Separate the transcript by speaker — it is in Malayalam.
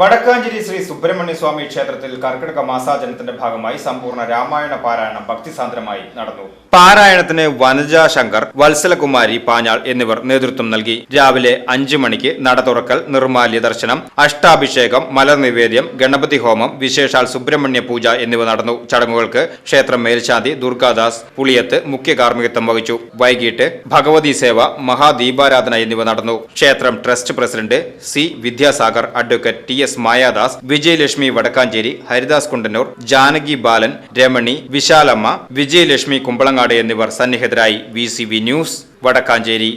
Speaker 1: Vadakkanchery Sri Subrahmanya Swamy ക്ഷേത്രത്തിൽ കർക്കിടക മാസാചരണത്തിന്റെ ഭാഗമായി സമ്പൂർണ രാമായണ പാരായണം ഭക്തിസാന്ദ്രമായി നടന്നു. പാരായണത്തിന് വനജ ശങ്കർ വത്സലകുമാരി പാഞ്ഞാൾ എന്നിവർ നേതൃത്വം നൽകി. രാവിലെ അഞ്ചു മണിക്ക് നട തുറക്കൽ നിർമാല്യ ദർശനം അഷ്ടാഭിഷേകം മലനിവേദ്യം ഗണപതി ഹോമം വിശേഷാൽ സുബ്രഹ്മണ്യ പൂജ എന്നിവ നടന്നു. ചടങ്ങുകൾക്ക് ക്ഷേത്രം മേൽശാന്തി ദുർഗാദാസ് പുളിയത്ത് മുഖ്യ കാർമ്മികത്വം വഹിച്ചു. വൈകിട്ട് ഭഗവതി സേവ മഹാദീപാരാധന എന്നിവ നടന്നു. ക്ഷേത്രം trust president C Vidyasagar advocate T S Mayadas Vijayalakshmi Vadakkanchery Haridas Kundannur Janaki Balan Ramani Vishalamma Vijayalakshmi Kumbalangad എന്നിവർ സന്നിഹിതരായി വി ന്യൂസ് വടക്കാഞ്ചേരി.